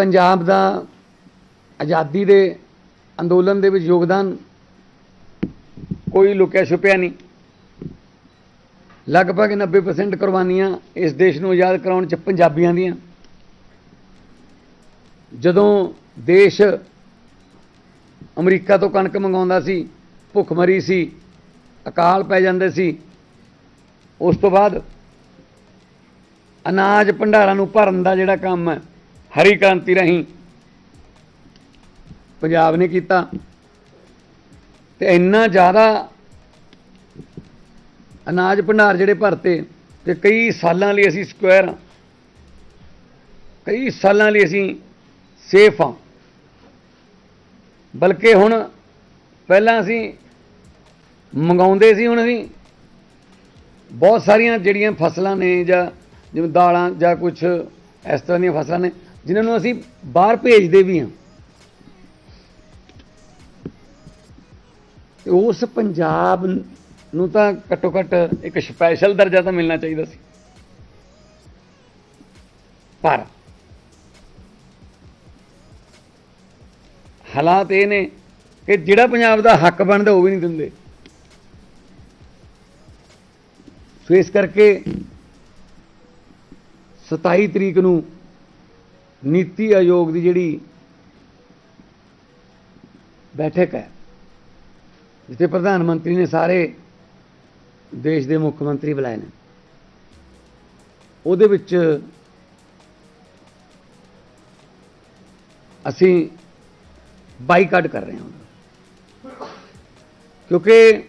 ਪੰਜਾਬ ਦਾ ਆਜ਼ਾਦੀ ਦੇ ਅੰਦੋਲਨ ਦੇ ਵਿੱਚ ਯੋਗਦਾਨ ਕੋਈ ਲੁਕਿਆ ਛੁਪਿਆ ਨਹੀਂ। ਲਗਭਗ 90% ਕੁਰਬਾਨੀਆਂ ਇਸ ਦੇਸ਼ ਨੂੰ ਆਜ਼ਾਦ ਕਰਾਉਣ ਚ ਪੰਜਾਬੀਆਂ ਦੀਆਂ। ਜਦੋਂ ਦੇਸ਼ ਅਮਰੀਕਾ ਤੋਂ ਕਣਕ ਮੰਗਾਉਂਦਾ ਸੀ, ਭੁੱਖਮਰੀ ਸੀ, ਅਕਾਲ ਪੈ ਜਾਂਦੇ ਸੀ, ਉਸ ਤੋਂ ਬਾਅਦ ਅਨਾਜ ਭੰਡਾਰਾਂ ਨੂੰ ਭਰਨ ਦਾ ਜਿਹੜਾ ਕੰਮ ਹੈ ਹਰੀ ਕ੍ਰਾਂਤੀ ਰਾਹੀਂ ਪੰਜਾਬ ਨੇ ਕੀਤਾ। ਤੇ ਇੰਨਾ ਜ਼ਿਆਦਾ ਅਨਾਜ ਭੰਡਾਰ ਜਿਹੜੇ ਭਰਤੇ ਤੇ ਕਈ ਸਾਲਾਂ ਲਈ ਅਸੀਂ ਸਕੁਅਰ ਹਾਂ। ਕਈ ਸਾਲਾਂ ਲਈ ਅਸੀਂ ਸੇਫ ਹਾਂ। ਬਲਕਿ ਹੁਣ ਪਹਿਲਾਂ ਅਸੀਂ ਮੰਗਾਉਂਦੇ ਸੀ, ਹੁਣ ਅਸੀਂ ਬਹੁਤ ਸਾਰੀਆਂ ਜਿਹੜੀਆਂ ਫਸਲਾਂ ਨੇ ਜਾਂ ਜਿਵੇਂ ਦਾਲਾਂ ਜਾਂ ਕੁਝ ਇਸ ਤਰ੍ਹਾਂ ਦੀਆਂ ਫਸਲਾਂ ਨੇ ਜਿਨ੍ਹਾਂ ਨੂੰ ਅਸੀਂ ਬਾਹਰ ਭੇਜਦੇ ਵੀ ਹਾਂ। ਤੇ ਉਸ ਪੰਜਾਬ ਨੂੰ ਤਾਂ ਘੱਟੋ ਘੱਟ ਇੱਕ ਸਪੈਸ਼ਲ ਦਰਜਾ ਤਾਂ ਮਿਲਣਾ ਚਾਹੀਦਾ ਸੀ। ਪਰ ਹਾਲਾਤ ਇਹ ਨੇ ਕਿ ਜਿਹੜਾ ਪੰਜਾਬ ਦਾ ਹੱਕ ਬਣਦਾ ਉਹ ਵੀ ਨਹੀਂ ਦਿੰਦੇ। ਸੋ ਇਸ ਕਰਕੇ 27 ਤਰੀਕ ਨੂੰ ਨੀਤੀ ਆਯੋਗ ਦੀ ਜਿਹੜੀ ਬੈਠਕ ਹੈ, ਜਿੱਥੇ ਪ੍ਰਧਾਨ ਮੰਤਰੀ ਨੇ ਸਾਰੇ ਦੇਸ਼ ਦੇ ਮੁੱਖ ਮੰਤਰੀ ਬੁਲਾਏ ਨੇ, ਉਹਦੇ ਵਿੱਚ ਅਸੀਂ ਬਾਈਕਾਟ ਕਰ ਰਹੇ ਹਾਂ ਕਿਉਂਕਿ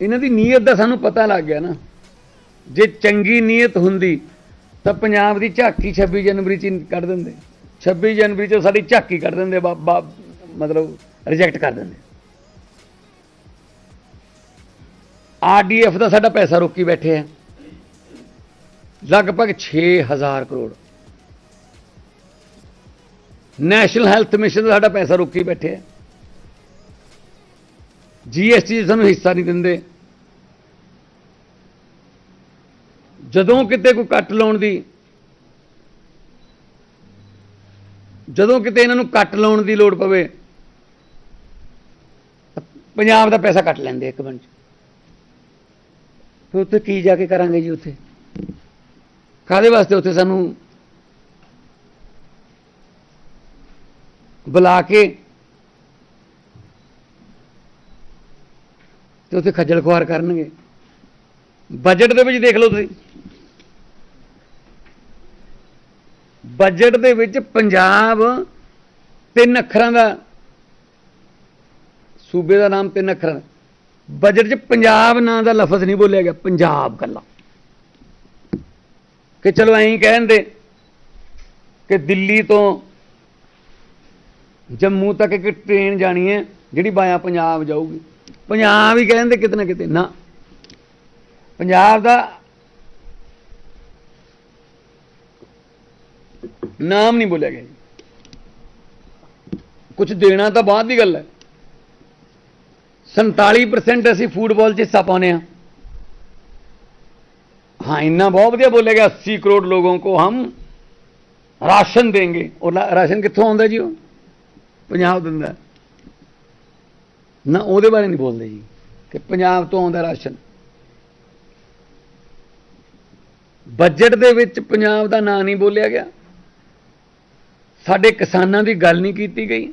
ਇਹਨਾਂ ਦੀ ਨੀਅਤ ਦਾ ਸਾਨੂੰ ਪਤਾ ਲੱਗ ਗਿਆ ਨਾ, ਜੇ ਚੰਗੀ ਨੀਅਤ ਹੁੰਦੀ ਤਾਂ ਪੰਜਾਬ ਦੀ ਝਾਕੀ 26 ਜਨਵਰੀ ਚ ਹੀ ਕੱਢ ਦਿੰਦੇ। 26 ਜਨਵਰੀ ਚ ਸਾਡੀ ਝਾਕੀ ਕੱਢ ਦਿੰਦੇ, ਬਾ- ਮਤਲਬ ਰਿਜੈਕਟ ਕਰ ਦਿੰਦੇ। ਆਰਡੀਐਫ ਦਾ ਸਾਡਾ ਪੈਸਾ ਰੋਕੀ ਬੈਠੇ ਆ। ਲਗਭਗ 6000 ਕਰੋੜ। ਨੈਸ਼ਨਲ ਹੈਲਥ ਮਿਸ਼ਨ ਦਾ ਸਾਡਾ ਪੈਸਾ ਰੋਕੀ ਬੈਠੇ ਆ। ਜੀਐਸਟੀ ਸਾਨੂੰ ਹਿੱਸਾ ਨਹੀਂ ਦਿੰਦੇ। ਜਦੋਂ ਕਿਤੇ ਕੋਈ ਕੱਟ ਲਾਉਣ ਦੀ, ਜਦੋਂ ਕਿਤੇ ਇਹਨਾਂ ਨੂੰ ਕੱਟ ਲਾਉਣ ਦੀ ਲੋੜ ਪਵੇ ਪੰਜਾਬ ਦਾ ਪੈਸਾ ਕੱਟ ਲੈਂਦੇ ਇੱਕ ਮਿੰਟ 'ਚ। ਫਿਰ ਉੱਥੇ ਕੀ ਜਾ ਕੇ ਕਰਾਂਗੇ ਜੀ ਉੱਥੇ? ਕਾਦੇ ਵਾਸਤੇ ਉੱਥੇ ਸਾਨੂੰ ਬੁਲਾ ਕੇ ਤੇ ਉੱਥੇ ਖੱਜਲ ਖੁਆਰ ਕਰਨਗੇ? ਬਜਟ ਦੇ ਵਿੱਚ ਦੇਖ ਲਓ ਤੁਸੀਂ। ਬਜਟ ਦੇ ਵਿੱਚ ਪੰਜਾਬ ਤਿੰਨ ਅੱਖਰਾਂ ਦਾ, ਸੂਬੇ ਦਾ ਨਾਮ ਤਿੰਨ ਅੱਖਰਾਂ ਦਾ। ਬਜਟ 'ਚ ਪੰਜਾਬ ਨਾਂ ਦਾ ਲਫ਼ਜ਼ ਨਹੀਂ ਬੋਲਿਆ ਗਿਆ, ਪੰਜਾਬ ਕੱਲਾ ਕਿ ਚਲੋ ਐਂ ਕਹਿੰਦੇ ਕਿ ਦਿੱਲੀ ਤੋਂ ਜੰਮੂ ਤੱਕ ਇੱਕ ਟ੍ਰੇਨ ਜਾਣੀ ਹੈ, ਜਿਹੜੀ ਬਾਇਆ ਪੰਜਾਬ ਜਾਊਗੀ। ਪੰਜਾਬ ਹੀ ਕਹਿੰਦੇ ਕਿਤੇ ਨਾ ਕਿਤੇ ਨਾ। ਪੰਜਾਬ ਦਾ ਨਾਮ ਨਹੀਂ ਬੋਲਿਆ ਗਿਆ ਜੀ ਕੁਝ ਦੇਣਾ ਤਾਂ ਬਾਅਦ ਦੀ ਗੱਲ ਹੈ 47% ਅਸੀਂ ਫੁੱਟਬਾਲ 'ਚ ਹਿੱਸਾ ਪਾਉਨੇ ਆ हाँ इतना बहुत वजिया बोले गया अस्सी करोड़ लोगों को हम राशन देंगे और राशन कितों आता जी वो पंजाब दिता ना वो बारे नहीं बोलते जी कि पंजाब तो आता राशन बजट के पंजाब का ना नहीं बोलिया गया ਸਾਡੇ ਕਿਸਾਨਾਂ ਦੀ ਗੱਲ ਨਹੀਂ ਕੀਤੀ ਗਈ।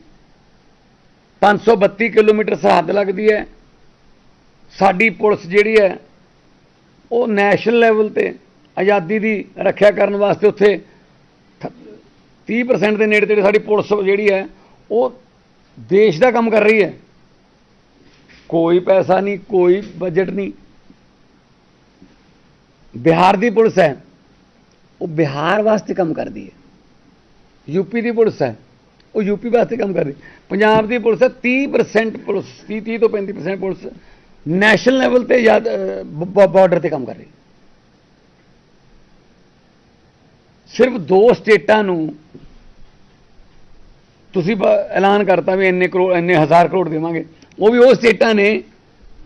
532 ਕਿਲੋਮੀਟਰ ਸਰਹੱਦ ਲੱਗਦੀ ਹੈ। ਸਾਡੀ ਪੁਲਿਸ ਜਿਹੜੀ ਹੈ, ਉਹ ਨੈਸ਼ਨਲ ਲੈਵਲ ਤੇ ਆਜ਼ਾਦੀ ਦੀ ਰੱਖਿਆ ਕਰਨ ਵਾਸਤੇ ਉੱਥੇ 30% ਦੇ ਨੇੜੇ ਤੇੜੇ ਸਾਡੀ ਪੁਲਿਸ ਜਿਹੜੀ ਹੈ, ਉਹ ਦੇਸ਼ ਦਾ ਕੰਮ ਕਰ ਰਹੀ ਹੈ। ਕੋਈ ਪੈਸਾ ਨਹੀਂ, ਕੋਈ ਬਜਟ ਨਹੀਂ। ਬਿਹਾਰ ਦੀ ਪੁਲਿਸ ਹੈ, ਉਹ ਬਿਹਾਰ ਵਾਸਤੇ ਕੰਮ ਕਰਦੀ ਹੈ। ਯੂਪੀ ਦੀ ਪੁਲਿਸ ਹੈ। ਉਹ ਯੂਪੀ ਵਾਸਤੇ ਕੰਮ ਕਰ ਰਹੀ। ਪੰਜਾਬ ਦੀ ਪੁਲਿਸ ਹੈ 30% ਪੁਲਿਸ 30 30 ਤੋਂ 35% ਪੁਲਿਸ ਨੈਸ਼ਨਲ ਲੈਵਲ ਤੇ ਜਾਂ ਬਾਰਡਰ ਤੇ ਕੰਮ ਕਰ ਰਹੀ। ਸਿਰਫ ਦੋ ਸਟੇਟਾਂ ਨੂੰ ਤੁਸੀਂ ਐਲਾਨ ਕਰਤਾ ਵੀ ਇੰਨੇ ਕਰੋੜ ਇੰਨੇ ਹਜ਼ਾਰ ਕਰੋੜ ਦੇਵਾਂਗੇ। ਉਹ ਵੀ ਉਹ ਸਟੇਟਾਂ ਨੇ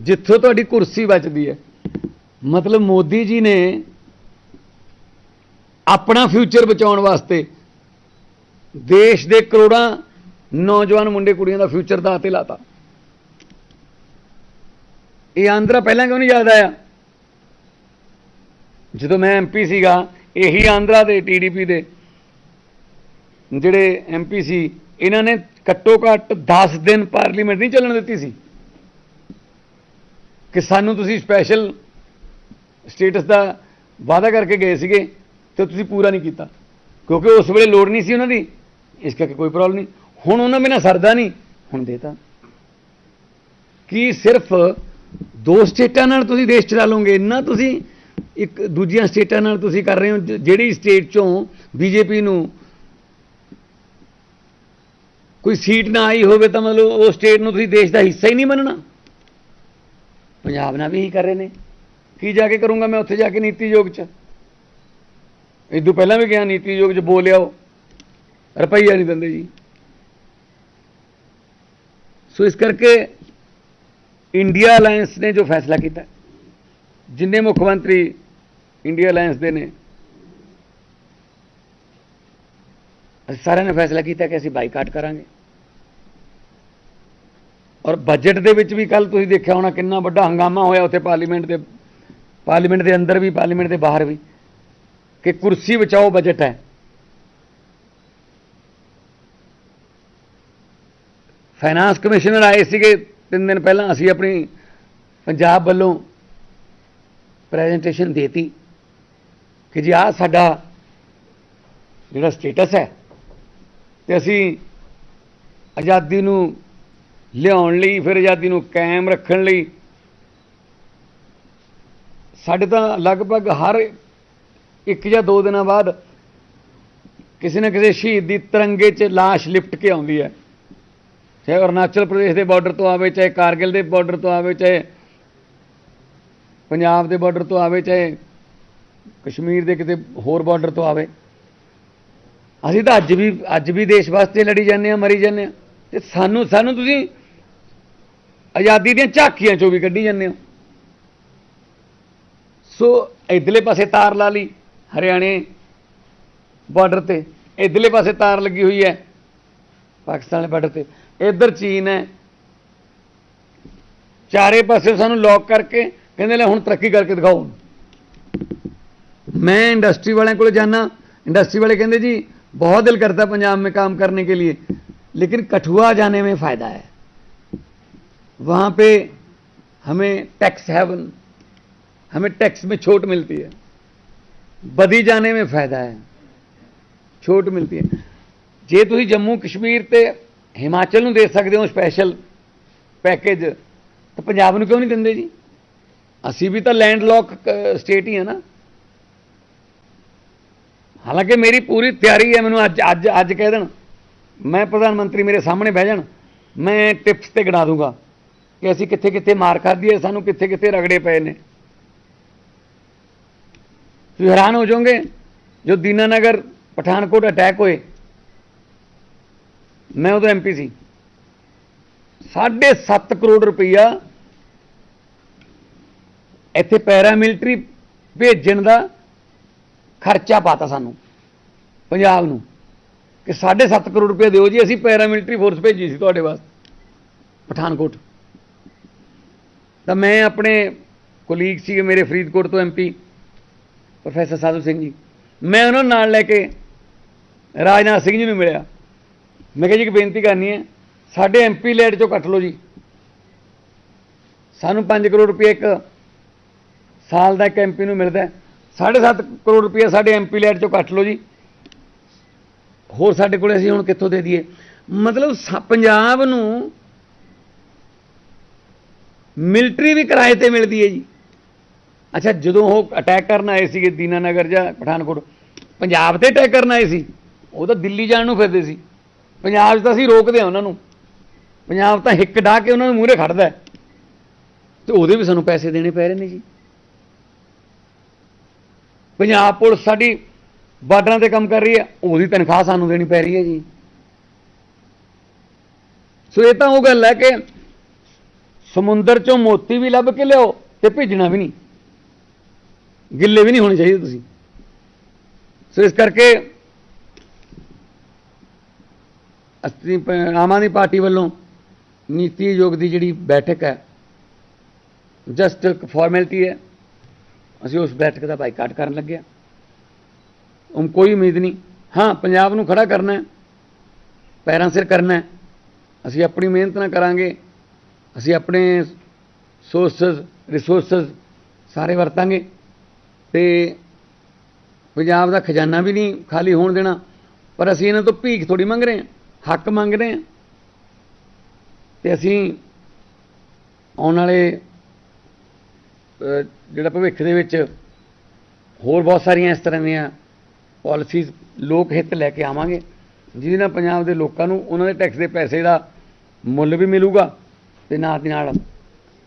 ਜਿੱਥੋਂ ਤੁਹਾਡੀ ਕੁਰਸੀ ਬਚਦੀ ਹੈ। ਮਤਲਬ ਮੋਦੀ ਜੀ ਨੇ ਆਪਣਾ ਫਿਊਚਰ ਬਚਾਉਣ ਵਾਸਤੇ ਦੇਸ਼ ਦੇ ਕਰੋੜਾਂ ਨੌਜਵਾਨ ਮੁੰਡੇ ਕੁੜੀਆਂ ਦਾ ਫਿਊਚਰ ਦਾ ਤੇ ਲਾਤਾ। ਇਹ ਆਂਧਰਾ ਪਹਿਲਾਂ ਕਿਉਂ ਨਹੀਂ ਯਾਦ ਆਇਆ? ਜਦੋਂ ਮੈਂ ਐਮਪੀ ਸੀਗਾ, ਇਹੀ ਆਂਧਰਾ ਦੇ ਟੀਡੀਪੀ ਦੇ ਜਿਹੜੇ ਐਮਪੀ ਸੀ, ਇਹਨਾਂ ਨੇ ਘੱਟੋ ਘੱਟ 10 ਦਿਨ ਪਾਰਲੀਮੈਂਟ ਨਹੀਂ ਚੱਲਣ ਦਿੱਤੀ ਸੀ। ਕਿ ਸਾਨੂੰ ਤੁਸੀਂ ਸਪੈਸ਼ਲ ਸਟੇਟਸ ਦਾ ਵਾਅਦਾ ਕਰਕੇ ਗਏ ਸੀਗੇ ਤੇ ਤੁਸੀਂ ਪੂਰਾ ਨਹੀਂ ਕੀਤਾ। ਕਿਉਂਕਿ ਉਸ ਵੇਲੇ ਲੋੜ ਨਹੀਂ ਸੀ ਉਹਨਾਂ ਦੀ। ਇਸ ਕਰਕੇ ਕੋਈ ਪ੍ਰੋਬਲਮ ਨਹੀਂ। ਹੁਣ ਉਹਨਾਂ ਬਿਨਾਂ ਸਰਦਾ ਨਹੀਂ। ਹੁਣ ਦੇਤਾ। ਕੀ ਸਿਰਫ ਦੋ ਸਟੇਟਾਂ ਨਾਲ ਤੁਸੀਂ ਦੇਸ਼ ਚਲਾ ਲਓਗੇ? ਇੰਨਾ ਤੁਸੀਂ ਇੱਕ ਦੂਜੀਆਂ ਸਟੇਟਾਂ ਨਾਲ ਤੁਸੀਂ ਕਰ ਰਹੇ ਹੋ ਜਿਹੜੀ ਸਟੇਟ ਚੋਂ ਬੀਜੇਪੀ ਨੂੰ ਕੋਈ ਸੀਟ ਨਾ ਆਈ ਹੋਵੇ ਤਾਂ ਮਤਲਬ ਉਹ ਸਟੇਟ ਨੂੰ ਤੁਸੀਂ ਦੇਸ਼ ਦਾ ਹਿੱਸਾ ਹੀ ਨਹੀਂ ਮੰਨਣਾ। ਪੰਜਾਬ ਨਾਲ ਵੀ ਇਹੀ ਕਰ ਰਹੇ ਨੇ। ਕੀ ਜਾ ਕੇ ਕਰੂੰਗਾ ਮੈਂ ਉੱਥੇ ਜਾ ਕੇ ਨੀਤੀ ਯੋਗ 'ਚ? ਇਦੋਂ ਪਹਿਲਾਂ ਵੀ ਗਿਆ, ਨੀਤੀ ਯੋਗ 'ਚ ਬੋਲਿਆ ਉਹ। ਰੁਪਈਆ ਨਹੀਂ ਦਿੰਦੇ ਜੀ। ਸੋ ਇਸ ਕਰਕੇ ਇੰਡੀਆ ਅਲਾਈਅੰਸ ਨੇ ਜੋ ਫੈਸਲਾ ਕੀਤਾ, ਜਿੰਨੇ ਮੁੱਖ ਮੰਤਰੀ ਇੰਡੀਆ ਅਲਾਈਅੰਸ ਦੇ ਨੇ, ਅਸੀਂ ਸਾਰਿਆਂ ਨੇ ਫੈਸਲਾ ਕੀਤਾ ਕਿ ਅਸੀਂ ਬਾਈਕਾਟ ਕਰਾਂਗੇ। ਔਰ ਬਜਟ ਦੇ ਵਿੱਚ ਵੀ ਕੱਲ ਤੁਸੀਂ ਦੇਖਿਆ ਹੋਣਾ ਕਿੰਨਾ ਵੱਡਾ ਹੰਗਾਮਾ ਹੋਇਆ ਉੱਥੇ ਪਾਰਲੀਮੈਂਟ ਦੇ ਪਾਰਲੀਮੈਂਟ ਦੇ ਅੰਦਰ ਵੀ, ਪਾਰਲੀਮੈਂਟ ਦੇ ਬਾਹਰ ਵੀ, ਕਿ ਕੁਰਸੀ ਬਚਾਓ ਬਜਟ ਹੈ। ਫਾਈਨਾਂਸ ਕਮਿਸ਼ਨਰ ਆਏ ਸੀਗੇ ਤਿੰਨ ਦਿਨ ਪਹਿਲਾਂ, ਅਸੀਂ ਆਪਣੀ ਪੰਜਾਬ ਵੱਲੋਂ ਪ੍ਰੈਜੈਂਟੇਸ਼ਨ ਦੇਤੀ ਕਿ ਜੀ ਆਹ ਸਾਡਾ ਜਿਹੜਾ ਸਟੇਟਸ ਹੈ ਤੇ ਅਸੀਂ ਆਜ਼ਾਦੀ ਨੂੰ ਲਿਆਉਣ ਲਈ, ਫਿਰ ਆਜ਼ਾਦੀ ਨੂੰ ਕਾਇਮ ਰੱਖਣ ਲਈ ਸਾਡੇ ਤਾਂ ਲਗਭਗ ਹਰ ਇੱਕ ਜਾਂ ਦੋ ਦਿਨਾਂ ਬਾਅਦ ਕਿਸੇ ਨਾ ਕਿਸੇ ਸ਼ਹੀਦ ਦੀ ਤਿਰੰਗੇ 'ਚ ਲਾਸ਼ ਲਿਪਟ ਕੇ ਆਉਂਦੀ ਹੈ। ਚਾਹੇ ਅਰੁਣਾਚਲ ਪ੍ਰਦੇਸ਼ ਦੇ ਬਾਰਡਰ ਤੋਂ ਆਵੇ, ਚਾਹੇ ਕਾਰਗਿਲ ਦੇ ਬਾਰਡਰ ਤੋਂ ਆਵੇ, ਚਾਹੇ ਪੰਜਾਬ ਦੇ ਬਾਰਡਰ ਤੋਂ ਆਵੇ, ਚਾਹੇ ਕਸ਼ਮੀਰ ਦੇ ਕਿਤੇ ਹੋਰ ਬਾਰਡਰ ਤੋਂ ਆਵੇ। ਅਸੀਂ ਤਾਂ ਅੱਜ ਵੀ ਅੱਜ ਵੀ ਦੇਸ਼ ਵਾਸਤੇ ਲੜੀ ਜਾਂਦੇ ਆ ਮਰੀ ਜਾਂਦੇ ਆ ਤੇ ਸਾਨੂੰ ਸਾਨੂੰ ਤੁਸੀਂ ਆਜ਼ਾਦੀ ਦੀਆਂ ਝਾਕੀਆਂ ਚੋਂ ਵੀ ਕੱਢੀ ਜਾਂਦੇ ਹੋ। ਸੋ ਇਧਰਲੇ ਪਾਸੇ ਤਾਰ ਲਾ ਲਈ ਹਰਿਆਣੇ ਬਾਰਡਰ ਤੇ। ਇਧਰਲੇ ਪਾਸੇ ਤਾਰ ਲੱਗੀ ਹੋਈ ਹੈ ਪਾਕਿਸਤਾਨ ਦੇ ਬਾਰਡਰ ਤੇ। ਇੱਧਰ ਚੀਨ ਹੈ ਚਾਰੇ ਪਾਸੇ ਸਾਨੂੰ ਲੌਕ ਕਰਕੇ ਕਹਿੰਦੇ ਲੈ ਹੁਣ ਤਰੱਕੀ ਕਰਕੇ ਦਿਖਾਓ मैं इंडस्ट्री वाले को जाना इंडस्ट्री वाले कहते जी बहुत दिल करता है पंजाब में काम करने के लिए लेकिन कठुआ जाने में फ़ायदा है वहाँ पे हमें टैक्स हेवन हमें टैक्स में छूट मिलती है बदी जाने में फ़ायदा है ਛੋਟ ਮਿਲਦੀ ਹੈ ਜੇ ਤੁਸੀਂ ਜੰਮੂ ਕਸ਼ਮੀਰ ਤੇ ਹਿਮਾਚਲ ਨੂੰ ਦੇ ਸਕਦੇ ਹੋ ਸਪੈਸ਼ਲ ਪੈਕੇਜ ਤਾਂ ਪੰਜਾਬ ਨੂੰ ਕਿਉਂ ਨਹੀਂ ਦਿੰਦੇ ਜੀ? ਅਸੀਂ ਵੀ ਤਾਂ ਲੈਂਡ ਲੋਕ ਸਟੇਟ ਹੀ ਹੈ ਨਾ। ਹਾਲਾਂਕਿ ਮੇਰੀ ਪੂਰੀ ਤਿਆਰੀ ਹੈ, ਮੈਨੂੰ ਅੱਜ ਅੱਜ ਅੱਜ ਕਹਿ ਦੇਣ। ਮੈਂ ਪ੍ਰਧਾਨ ਮੰਤਰੀ ਮੇਰੇ ਸਾਹਮਣੇ ਬਹਿ ਜਾਣ। ਮੈਂ ਟਿਪਸ ਤੇ ਗਿਣਾ ਦੂੰਗਾ ਕਿ ਅਸੀਂ ਕਿੱਥੇ ਕਿੱਥੇ ਮਾਰ ਖਾਧੀ ਹੈ, ਸਾਨੂੰ ਕਿੱਥੇ ਕਿੱਥੇ ਰਗੜੇ ਪਏ ਨੇ। ਤੁਸੀਂ ਹੈਰਾਨ ਹੋ ਜਾਓਗੇ, ਜੋ ਦੀਨਾਨਗਰ ਪਠਾਨਕੋਟ ਅਟੈਕ ਹੋਏ ਮੈਂ ਉਦੋਂ ਐਮਪੀ ਸੀ। 7.5 ਕਰੋੜ ਰੁਪਈਆ ਇੱਥੇ ਪੈਰਾ ਮਿਲਟਰੀ ਭੇਜਣ ਦਾ ਖਰਚਾ ਪਾਤਾ ਸਾਨੂੰ, ਪੰਜਾਬ ਨੂੰ। ਕਿ 7.5 ਕਰੋੜ ਰੁਪਏ ਦਿਓ ਜੀ, ਅਸੀਂ ਪੈਰਾ ਮਿਲਟਰੀ ਫੋਰਸ ਭੇਜੀ ਸੀ ਤੁਹਾਡੇ ਵਾਸਤੇ, ਪਠਾਨਕੋਟ। ਤਾਂ ਮੈਂ ਆਪਣੇ ਕੋਲੀਗ ਸੀਗੇ ਮੇਰੇ ਫਰੀਦਕੋਟ ਤੋਂ ਐਮਪੀ ਪ੍ਰੋਫੈਸਰ ਸਾਧੂ ਸਿੰਘ ਜੀ। ਮੈਂ ਉਹਨਾਂ ਨੂੰ ਨਾਲ ਲੈ ਕੇ ਰਾਜਨਾਥ ਸਿੰਘ ਜੀ ਨੂੰ ਮਿਲਿਆ। ਮੈਂ ਕਿਹਾ ਜੀ, ਇੱਕ ਬੇਨਤੀ ਕਰਨੀ ਹੈ, ਸਾਡੇ ਐਮਪੀ ਲੈਟ ਚੋਂ ਕੱਟ ਲਓ ਜੀ। ਸਾਨੂੰ 5 ਕਰੋੜ ਰੁਪਏ ਇੱਕ ਸਾਲ ਦਾ ਇੱਕ ਐਮਪੀ ਨੂੰ ਮਿਲਦਾ ਹੈ। 7.5 ਕਰੋੜ ਰੁਪਏ ਸਾਡੇ ਐਮਪੀ ਲੈਟ ਚੋਂ ਕੱਟ ਲਓ ਜੀ। ਹੋਰ ਸਾਡੇ ਕੋਲੇ ਅਸੀਂ ਹੁਣ ਕਿੱਥੋਂ ਦੇ ਦਈਏ? ਮਤਲਬ ਸ- ਪੰਜਾਬ ਨੂੰ ਮਿਲਟਰੀ ਵੀ ਕਿਰਾਏ ਤੇ ਮਿਲਦੀ ਹੈ ਜੀ। ਅੱਛਾ, ਜਦੋਂ ਉਹ ਅਟੈਕ ਕਰਨ ਆਏ ਸੀਗੇ, ਦੀਨਾਨਗਰ ਜਾਂ ਪਠਾਨਕੋਟ, ਪੰਜਾਬ ਤੇ ਅਟੈਕ ਕਰਨ ਆਏ ਸੀ, ਉਹ ਤਾਂ ਦਿੱਲੀ ਜਾਣ ਨੂੰ ਫਿਰਦੇ ਸੀ। ਪੰਜਾਬ 'ਚ ਤਾਂ ਅਸੀਂ ਰੋਕਦੇ ਆ ਉਹਨਾਂ ਨੂੰ। ਪੰਜਾਬ ਤਾਂ ਹਿੱਕ ਢਾ ਕੇ ਉਹਨਾਂ ਨੂੰ ਮੂਹਰੇ ਖੜਦਾ ਹੈ। ਤੇ ਉਹਦੇ ਵੀ ਸਾਨੂੰ ਪੈਸੇ ਦੇਣੇ ਪੈ ਰਹੇ ਨੇ ਜੀ। ਪੰਜਾਬ ਪੁਲਿਸ ਸਾਡੀ ਬਾਰਡਰਾਂ ਤੇ ਕੰਮ ਕਰ ਰਹੀ ਹੈ, ਉਹਦੀ ਤਨਖਾਹ ਸਾਨੂੰ ਦੇਣੀ ਪੈ ਰਹੀ ਹੈ ਜੀ। ਸੋ ਇਹ ਤਾਂ ਉਹ ਗੱਲ ਹੈ ਕਿ ਸਮੁੰਦਰ ਚੋਂ ਮੋਤੀ ਵੀ ਲੱਭ ਕੇ ਲਿਆਓ ਤੇ ਭੇਜਣਾ ਵੀ ਨਹੀਂ। ਗਿੱਲੇ ਵੀ ਨਹੀਂ ਹੋਣੇ ਚਾਹੀਦੇ ਤੁਸੀਂ। ਸੋ ਇਸ ਕਰਕੇ ਅਸੀਂ ਪ- ਆਮ ਆਦਮੀ ਪਾਰਟੀ ਵੱਲੋਂ ਨੀਤੀ ਆਯੋਗ ਦੀ ਜਿਹੜੀ ਬੈਠਕ ਹੈ ਜਸਟ ਇੱਕ ਫਾਰਮੈਲਿਟੀ ਹੈ, ਅਸੀਂ ਉਸ ਬੈਠਕ ਦਾ ਬਾਈਕਾਟ ਕਰਨ ਲੱਗੇ ਹਾਂ। ਹੁਣ ਕੋਈ ਉਮੀਦ ਨਹੀਂ। ਹਾਂ, ਪੰਜਾਬ ਨੂੰ ਖੜਾ ਕਰਨਾ ਹੈ, ਪੈਰਾਂ ਸਿਰ ਕਰਨਾ ਹੈ, ਅਸੀਂ ਆਪਣੀ ਮਿਹਨਤ ਨਾਲ ਕਰਾਂਗੇ, ਅਸੀਂ ਆਪਣੇ ਸੋਰਸਸ ਰਿਸੋਰਸਸ ਸਾਰੇ ਵਰਤਾਂਗੇ ਤੇ ਪੰਜਾਬ ਦਾ ਖਜ਼ਾਨਾ ਵੀ ਨਹੀਂ ਖਾਲੀ ਹੋਣ ਦੇਣਾ, ਪਰ ਅਸੀਂ ਇਹਨਾਂ ਤੋਂ ਭੀਖ ਥੋੜੀ ਮੰਗ ਰਹੇ ਹਾਂ। ਹੱਕ ਮੰਗਦੇ ਰਹੇ ਹਾਂ ਤੇ ਅਸੀਂ ਆਉਣ ਵਾਲੇ ਜਿਹੜਾ ਭਵਿੱਖ ਦੇ ਵਿੱਚ ਹੋਰ ਬਹੁਤ ਸਾਰੀਆਂ ਇਸ ਤਰ੍ਹਾਂ ਦੀਆਂ ਪਾਲਿਸੀਜ਼ ਲੋਕ ਹਿੱਤ ਲੈ ਕੇ ਆਵਾਂਗੇ, ਜਿਹਦੇ ਨਾਲ ਪੰਜਾਬ ਦੇ ਲੋਕਾਂ ਨੂੰ ਉਹਨਾਂ ਦੇ ਟੈਕਸ ਦੇ ਪੈਸੇ ਦਾ ਮੁੱਲ ਵੀ ਮਿਲੂਗਾ ਤੇ ਨਾਲ ਦੀ ਨਾਲ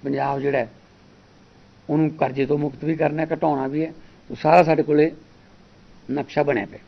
ਪੰਜਾਬ ਜਿਹੜਾ ਉਹਨੂੰ ਕਰਜ਼ੇ ਤੋਂ ਮੁਕਤ ਵੀ ਕਰਨਾ, ਘਟਾਉਣਾ ਵੀ ਹੈ। ਤਾਂ ਸਾਰਾ ਸਾਡੇ ਕੋਲੇ ਨਕਸ਼ਾ ਬਣਿਆ ਪਿਆ।